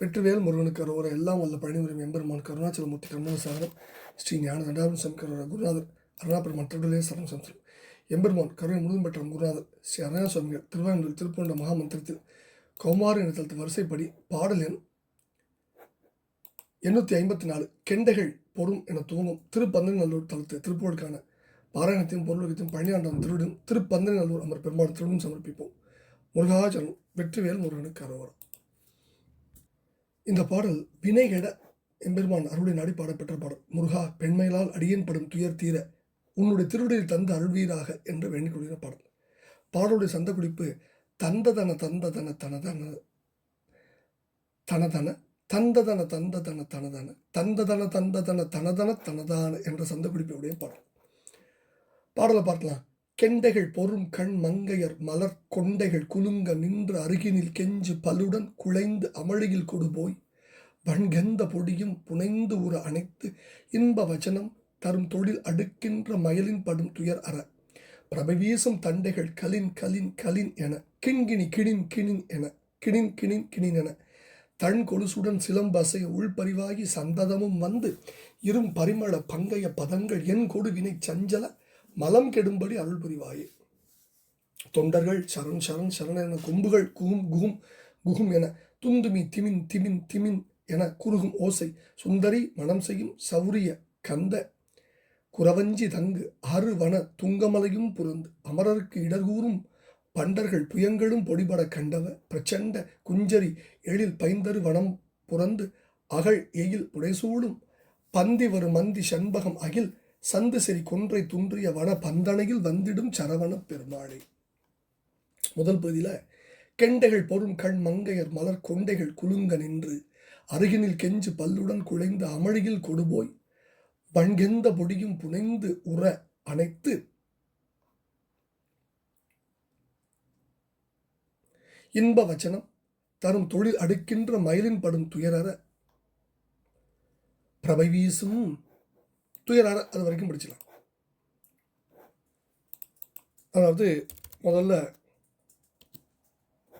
வெற்றிவேல் முருகனுக்கு அரோர எல்லாம் வல்ல பழனிமுறை எம்பெருமான் கருணாச்சலமூர்த்தி கர்மசாகரம் ஸ்ரீ ஞான தண்டாபுரம் சங்கர குருநாதர் அருணாபுரம் மற்றவர்களே சரணம் சம்சரம் எம்பெருமான் கருணை முழுதும் பெற்ற குருநாதர் ஸ்ரீ அருணா சுவாமிகள் திருவாரூர் திருப்பூண்ட மகாமந்திரத்தில் கௌமார என்ற வரிசைப்படி பாடல் எண் எண்ணூற்றி ஐம்பத்தி நாலு கெண்டைகள் பொறும் என துவங்கும் திருப்பந்தநல்லூர் தளத்து திருப்பூருக்கான பாராயணத்தையும் பொருளுகத்தையும் பழனியாண்டம் திருவிடும் திருப்பந்தநல்லூர் அமர் பெருமாள் திருவிடும் சமர்ப்பிப்போம். முருகாச்சலம் வெற்றிவேல் முருகனுக்கு அரோரம் இந்த பாடல் வினைகெட எம்பெருமான் அருளின் அடிப்பாட பெற்ற பாடல். முருகா பெண்மையிலால் அடியேன் படும் துயர் தீர உன்னுடைய திருவடியில் தந்து அருள்வீராக என்று வேண்டிக் கொள்கிற பாடல். பாடலுடைய சந்த குறிப்பு தந்ததன தந்ததன தனதன தனதன தந்ததன தந்ததன தனதன தந்ததன தந்ததன தனதன தனதான என்ற சந்த குறிப்பினுடைய பாடல். பாடலை பார்க்கலாம். கெண்டைகள் பொறும் கண் மங்கையர் மலர் கொண்டைகள் குலுங்க நின்று அருகினில் கெஞ்சு பலுடன் குழைந்து அமளியில் கொடுபோய். வண்கெந்த பொடியும் புனைந்து உற அணைத்து இன்ப வச்சனம் தரும் தொழில் அடுக்கின்ற மயலின் படும் துயர் அற. பிரபவீசும் தண்டைகள் கலின் கலின் கலின் என. கிண்கிணி கிணின் கிணின் என. கிணின் கிணின் கிணின் என. தன் கொலுசுடன் சிலம்பசை உள்பரிவாகி சந்ததமும் வந்து. இரும் பரிமள பங்கைய பதங்கள் என் கொடுவினை சஞ்சல. மலம் கெடும்படி அருள் புரிவாயே. தொண்டர்கள் சரண் சரண் சரண் என கொம்புகள் குகும் குகும் குகும் என துந்துமி திமின் திமின் திமின் என குறுகும் ஓசை. சுந்தரி மனம் செய்யும் சௌரிய கந்த குரவஞ்சி தங்கு அருவன துங்கமலையும் புரந்து அமரருக்கு இடர்கூறும் பண்டர்கள் புயங்களும் பொடிபட கண்டவ பிரச்சண்ட குஞ்சரி எழில் பைந்தரு வனம் புரந்து அகழ் எயில் புடைசூடும் பந்தி வரும் மந்தி சண்பகம் அகில் சந்து செறி கொன்றை துன்றிய வன பந்தனையில் வந்திடும் சரவண பெருமாளை. முதல் பகுதியில் கெண்டைகள் பொறும் கண் மங்கையர் மலர் கொண்டைகள் குலுங்க நின்று அருகினில் கெஞ்சு பல்லுடன் குழைந்து அமளியில் கொடுபோய் வண்கெந்த பொடியும் புனைந்து உற அணைத்து இன்ப வச்சனம் தரும் தொழில் அடுக்கின்ற மயிலின் படும் துயரற பிரபை வீசும் துயரற அது வரைக்கும் படிச்சிடலாம். அதாவது முதல்ல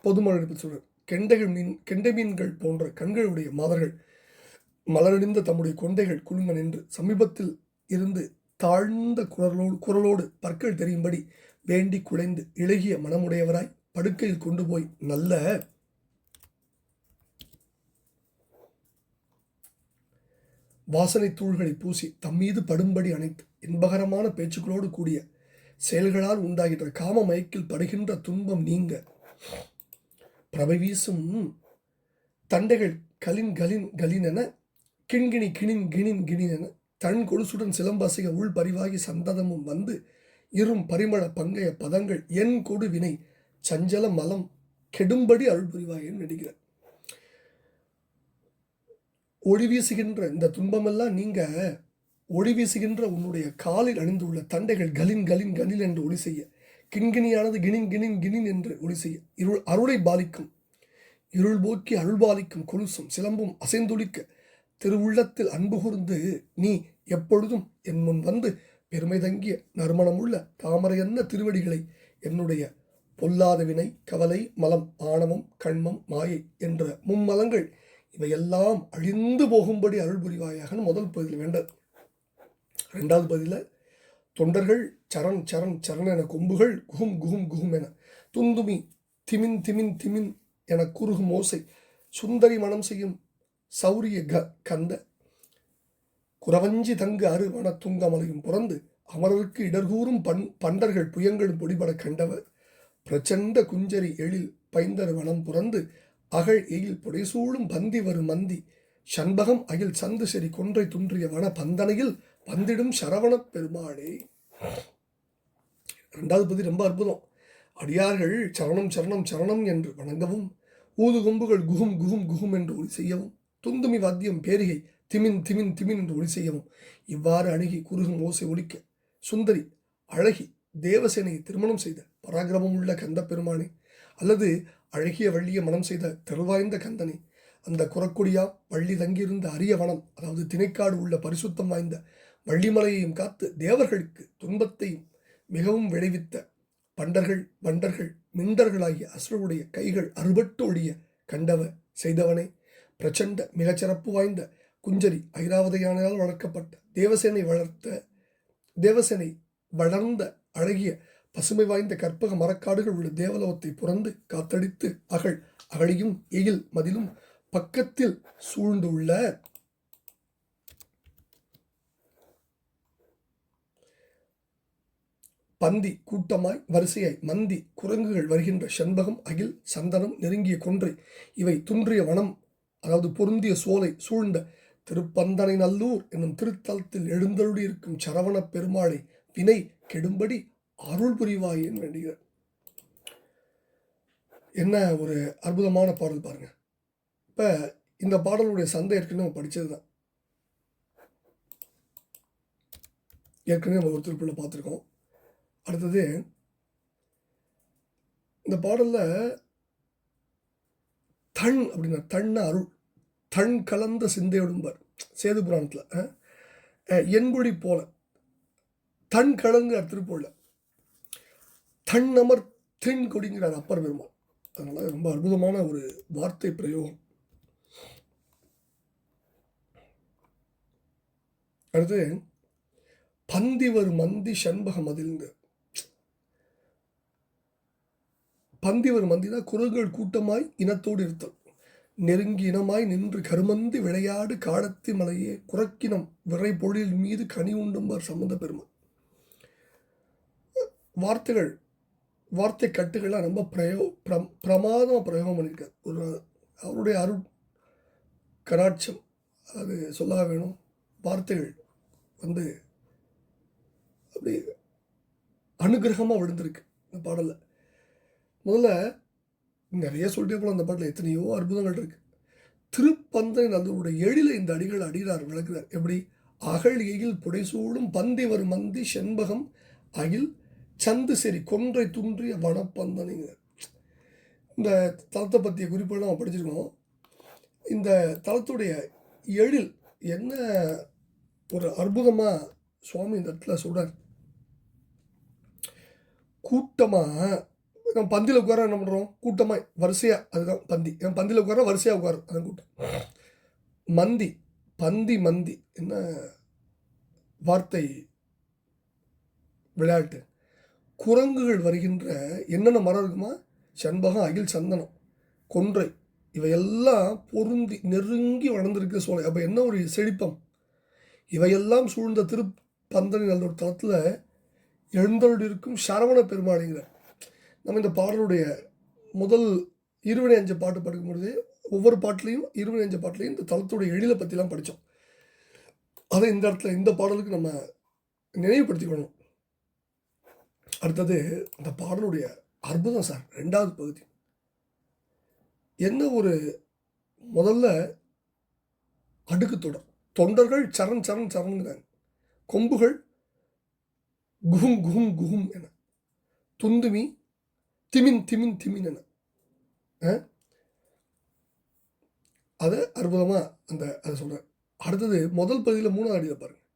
பொதுமழை சொல்கிறார் கெண்டைகள் மீன் கெண்டை மீன்கள் போன்ற கண்களுடைய மாதர்கள் மலரடிந்த தம்முடைய கொண்டைகள் குழுங்க நின்று சமீபத்தில் இருந்து தாழ்ந்த குரலோடு குரலோடு பற்கள் தெரியும்படி வேண்டி குலைந்து இளகிய மனமுடையவராய் படுக்கையில் கொண்டு போய் நல்ல வாசனை தூள்களை பூசி தம்மீது படும்படி அணைத்து இன்பகரமான பேச்சுக்களோடு கூடிய செயல்களால் உண்டாகின்ற காம மயக்கில் படுகின்ற துன்பம் நீங்க. பிரபை வீசும் தண்டைகள் கலின் கலின் கலினென கிண்கிணி கிணின் கிணின் கிணினென தன் கொலுசுடன் சிலம்பசைய உள் பரிவாகி சந்ததமும் வந்து இரும் பரிமள பங்கைய பதங்கள் என் கொடு வினை சஞ்சல மலம் கெடும்படி அருள் புரிவாயன்னு நடிக்கிறார் ஒளி வீசுகின்ற இந்த துன்பமெல்லாம் நீங்க ஒளி வீசுகின்ற உன்னுடைய காலில் அணிந்துள்ள தண்டைகள் கலின் கலின் கலின் என்று ஒளி செய்ய. கிண்கிணியானது கிணின் கிணின் கிணின் என்று ஒளி செய்ய. இருள் அருளை பாதிக்கும். இருள் போக்கி அருள் பாதிக்கும் கொலுசும் சிலம்பும் அசைந்துளிக்க திருவுள்ளத்தில் அன்பு கூர்ந்து நீ எப்பொழுதும் என் முன் வந்து பெருமை தங்கிய நறுமணமுள்ள தாமரையன்ன திருவடிகளை என்னுடைய பொல்லாத வினை கவலை மலம் ஆணவம் கண்மம் மாயை என்ற மும்மலங்கள் இவையெல்லாம் அழிந்து போகும்படி அருள் புரிவாயாக முதல் பகுதியில் வேண்டது ரெண்டாவது பகுதியில் தொண்டர்கள் சரண் சரண் சரண் என கொம்புகள் குஹும் குஹும் குஹும் என. துந்துமி திமின் திமின் திமின் என குறுகும் ஓசை. சுந்தரி மனம் செய்யும் சௌரிய க கந்த. குரவஞ்சி தங்கு அருவன துங்கமலையும் புறந்து அமரருக்கு இடர்கூறும் பண் பண்டர்கள் புயங்களும் பொடிபட கண்டவர். பிரச்சண்ட குஞ்சரி எழில் பைந்தர் வனம் புறந்து அகழ் எயில் புடைசூழும் பந்தி வரும் மந்தி. சண்பகம் அகில் சந்து செறி கொன்றை துன்றிய வன பந்தனையில் வந்திடும் சரவணப் பெருமாளே. ரெண்டாவது பதி ரொம்ப அற்புதம். அடியார்கள் சரணம் சரணம் சரணம் என்று வணங்கவும் ஊது கொம்புகள் குகும் குகும் குகும் என்று ஒளி செய்யவும் துந்துமி வாத்தியம் பேரிகை திமின் திமின் திமின் என்று ஒளி செய்யவும் இவ்வாறு அணுகி குறுகும் ஓசை ஒலிக்க சுந்தரி அழகி தேவசேனையை திருமணம் செய்த பராக்கிரமம் உள்ள கந்த பெருமானே. அல்லது அழகிய வள்ளியை மனம் செய்த தெருவாய்ந்த கந்தனை அந்த குரக்குடியா வள்ளி தங்கியிருந்த அரிய வனம் அதாவது திணைக்காடு உள்ள பரிசுத்தம் வாய்ந்த வள்ளிமலையையும் காத்து தேவர்களுக்கு துன்பத்தையும் மிகவும் விளைவித்த பண்டர்கள் பண்டர்கள் மிண்டர்களாகிய அசுரருடைய கைகள் அறுபட்டு ஒழிய கண்டவ செய்தவனே. பிரச்சண்ட மிகச்சிறப்பு வாய்ந்த குஞ்சரி ஐராவதையானால் வளர்க்கப்பட்ட தேவசேனை வளர்த்த தேவசேனை வளர்ந்த அழகிய பசுமை வாய்ந்த கற்பக மரக்காடுகள் உள்ள தேவலோகத்தை புறந்து காத்தடித்து அகழ் அகழியும் எயில் மதிலும் பக்கத்தில் சூழ்ந்துள்ள பந்தி கூட்டமாய் வரிசையாய் மந்தி குரங்குகள் வருகின்ற செண்பகம் அகில் சந்தனம் நெருங்கிய கொன்றை இவை துன்றிய வனம் அதாவது பொருந்திய சோலை சூழ்ந்த திருப்பந்தனை நல்லூர் என்னும் திருத்தலத்தில் எழுந்தருளி இருக்கும் சரவணப் பெருமாளை வினை கெடும்படி அருள் புரிவாயேன்னு வேண்டுகிறார் என்ன ஒரு அற்புதமான பாடல் பாருங்கள் இப்போ இந்த பாடலுடைய சந்தை ஏற்கனவே நம்ம படித்தது தான் ஏற்கனவே நம்ம ஒரு திருப்பிள்ள பார்த்துருக்கோம். அடுத்தது இந்த பாடலில் தன் அப்படின்னா தன்ன அருள். தன் கலந்த சிந்தையோடும்பார். சேது புராணத்தில் என்பொழி போல. தன் கலந்து திருப்பூர்ல தன் அமர் தென் கொடிங்கிறார் அப்பர் பெருமாள் அதனால் ரொம்ப அற்புதமான ஒரு வார்த்தை பிரயோகம். அடுத்து பந்திவர் மந்தி சண்பக மதில்ந்து பந்தி வரும் மந்தினா குரல்கள் கூட்டமாய் இனத்தோடு இருத்தல். நெருங்கி இனமாய் நின்று கருமந்தி விளையாடு காலத்தி மலையே குறக்கினம் விரை பொழில் மீது கனி உண்டும்பார் சம்பந்த பெருமாள் வார்த்தைகள் வார்த்தை கட்டுகள்லாம் ரொம்ப பிரயோ பிரம் பிரமாதமாக பிரயோகம் பண்ணியிருக்கார். ஒரு அவருடைய அருள் கராட்சம் அது சொல்ல வேணும். வார்த்தைகள் வந்து அப்படி அனுகிரகமாக விழுந்திருக்கு இந்த பாடலில். முதல்ல நிறைய சொல்லிட்டே போல அந்த பாட்டில். எத்தனையோ அற்புதங்கள் இருக்கு. திருப்பந்தன் அதனுடைய எழில இந்த அடிகள் அடிகிறார் விளக்குறார் எப்படி? அகழ் எயில் புடைசூடும் பந்தி வரும் மந்தி செண்பகம் அகில் சந்து சரி கொன்றை துன்றிய வனப்பந்தனைங்க. இந்த தளத்தை பற்றிய குறிப்பெல்லாம் நம்ம படிச்சிருக்கோம். இந்த தளத்துடைய எழில் என்ன ஒரு அற்புதமாக சுவாமி இந்த இடத்துல சொல்கிறார் கூட்டமாக நம்ம பந்தியில் உட்கார என்ன பண்ணுறோம் கூட்டமாக வரிசையாக அதுதான் பந்தி. என் பந்தியில் உட்கார வரிசையாக உட்காரும் அதுதான் கூட்டம். மந்தி பந்தி மந்தி என்ன வார்த்தை? விளையாட்டு. குரங்குகள் வருகின்ற என்னென்ன மரம் இருக்குமா? செண்பகம் அகில் சந்தனம் கொன்றை. இவையெல்லாம் பொருந்தி நெருங்கி வளர்ந்துருக்க சோலை. அப்போ என்ன ஒரு செழிப்பம்? இவையெல்லாம் சூழ்ந்த திருப்பந்தனி நல்ல ஒரு தளத்தில் எழுந்தருள் சரவண பெருமாளிங்கிற. நம்ம இந்த பாடலுடைய முதல் இருவினை அஞ்சு பாட்டு படிக்கும்பொழுது ஒவ்வொரு பாட்டிலையும் இருவினை அஞ்சு பாட்டுலேயும் இந்த தளத்துடைய எழிலை பற்றிலாம் படித்தோம் அதை இந்த இடத்துல இந்த பாடலுக்கு நம்ம நினைவுபடுத்திக்கணும். அடுத்தது அந்த பாடலுடைய அற்புதம் சார் ரெண்டாவது பகுதி. என்ன ஒரு முதல்ல அடுக்கு தொடர் தொண்டர்கள் சரண் சரண் சரண்கிறாங்க கொம்புகள் குஹும் குஹும் குஹும் என. துந்துமி திமின் திமின் திமின் என. அதை அற்புதமாக அந்த அதை சொல்கிறேன் அடுத்தது முதல் பகுதியில் மூணாவது அடியில் பாருங்கள்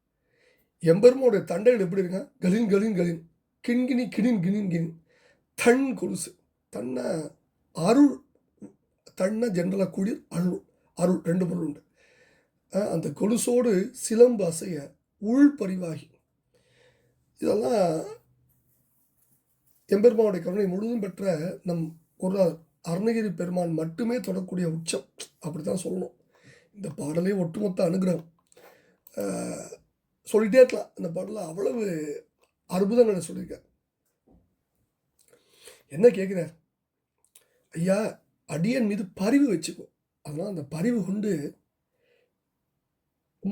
எம்பெருமோடைய தண்டைகள் எப்படி இருக்கான் கலின் கலின் கலின். கிண்கிணி கிணின் கிணின் கிணின். தன் கொலுசு. தன்னை அருள் தன்னை ஜென்ரலாக கூடிய அருள் அருள் ரெண்டு பொருள் உண்டு. அந்த கொலுசோடு சிலம்பு அசைய உள் பரிவாகி. இதெல்லாம் எம்பெருமானுடைய கருணை முழுதும் பெற்ற நம் ஒரு அருணகிரி பெருமான் மட்டுமே தொடக்கூடிய உச்சம். அப்படி தான் சொல்லணும். இந்த பாடலே ஒட்டுமொத்த அனுகிரகம். சொல்லிட்டே இருக்கலாம். இந்த பாடலில் அவ்வளவு அற்புதங்களை சொல்லியிருக்கார் என்ன கேட்குறார் ஐயா அடியன் மீது பரிவு வச்சுக்கோ. அதனால் அந்த பரிவு கொண்டு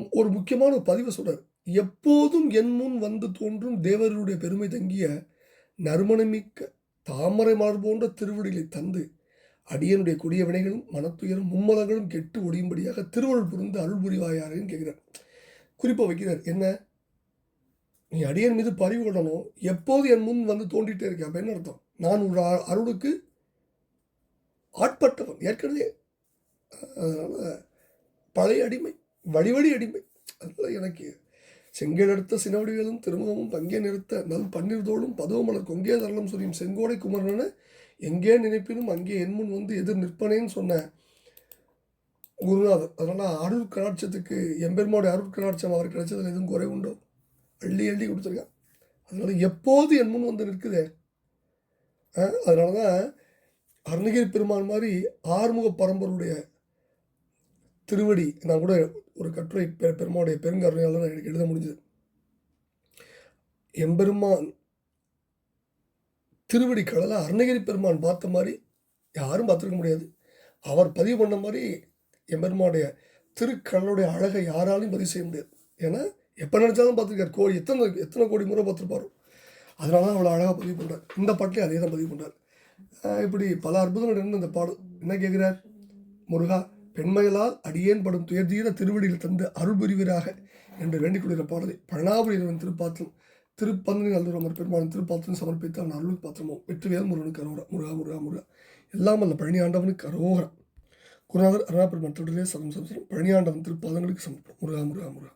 ஒரு முக்கியமான ஒரு பதிவை சொல்கிறார் எப்போதும் என் முன் வந்து தோன்றும் தேவருடைய பெருமை தங்கிய நறுமணமிக்க தாமரை மலர் போன்ற திருவடிகளை தந்து அடியனுடைய கொடிய வினைகளும் மனத்துயரும் மும்மலங்களும் கெட்டு ஒடியும்படியாக திருவருள் புரிந்து அருள் புரிவாயாருன்னு கேட்குறார் குறிப்பாக வைக்கிறார். என்ன? நீ அடியன் மீது பறிவு கொள்ளணும் எப்போது என் முன் வந்து தோண்டிகிட்டே இருக்கேன் அப்போ என்ன அர்த்தம்? நான் ஒரு அருளுக்கு ஆட்பட்டவன். ஏற்கனவே அதனால் பழைய அடிமை வழிவழி அடிமை. அதனால் எனக்கு செங்கல் எடுத்த சினவடிகளும் திருமுகமும் பங்கே நிறுத்த நல் பன்னீர் பதுவமலர் கொங்கே தரலம் சொல்லியும் செங்கோடை குமரனு எங்கே நினைப்பினும் அங்கே என் முன் வந்து எதிர் நிற்பனேன்னு சொன்ன குருநாதர். அதனால் அருள் கலாட்சத்துக்கு எம்பெருமாவுடைய அருள் கலாட்சம் அவர் கிடைச்சதில் எதுவும் குறை உண்டோ? அள்ளி அள்ளி கொடுத்துருக்கான் அதனால எப்போது என் முன் வந்து நிற்குதே? அதனால தான் அருணகிரி பெருமான் மாதிரி ஆறுமுக பரம்பருடைய திருவடி நான் கூட ஒரு கட்டுரை பெ பெருமாவுடைய பெருங்கருணையால் தான் எனக்கு எழுத முடிஞ்சது. எம்பெருமான் திருவடி கடலை அருணகிரி பெருமான் பார்த்த மாதிரி யாரும் பார்த்துருக்க முடியாது. அவர் பதிவு பண்ண மாதிரி எம்பெருமானுடைய திருக்கடலுடைய அழகை யாராலையும் பதிவு செய்ய முடியாது. ஏன்னா எப்போ நினச்சாலும் பார்த்துருக்காரு. கோடி எத்தனை எத்தனை கோடி முறை பார்த்துருப்பாரு. அதனால தான் அவ்வளோ அழகாக பதிவு பண்ணுறார் இந்த பாட்டிலே அதே தான் பதிவு பண்ணுறார் இப்படி பல அற்புதங்கள் இருந்து இந்த பாடல். என்ன கேட்குறார் முருகா பெண்மைகளால் அடியேன் படும் துயர்தீர திருவடியில் தந்து அருள் புரிவீராக என்று வேண்டிக் கொள்கிற பாடலை பழனாபுரி இறைவன் திருப்பாத்திரம் திருப்பந்தனி நல்லூர் அமர் பெருமான் திருப்பாத்திரம் சமர்ப்பித்த அந்த அருள் பாத்திரமோ? வெற்றிவேல் முருகனுக்கு அரோகரா. முருகா முருகா முருகா. எல்லாம் அல்ல பழனி ஆண்டவனுக்கு அரோகரம் குருநாதர் அருணா பெருமான் சதம் சரம் சம்சரம் பழனி ஆண்டவன் திருப்பாதங்களுக்கு சமர்ப்பம் முருகா முருகா முருகா.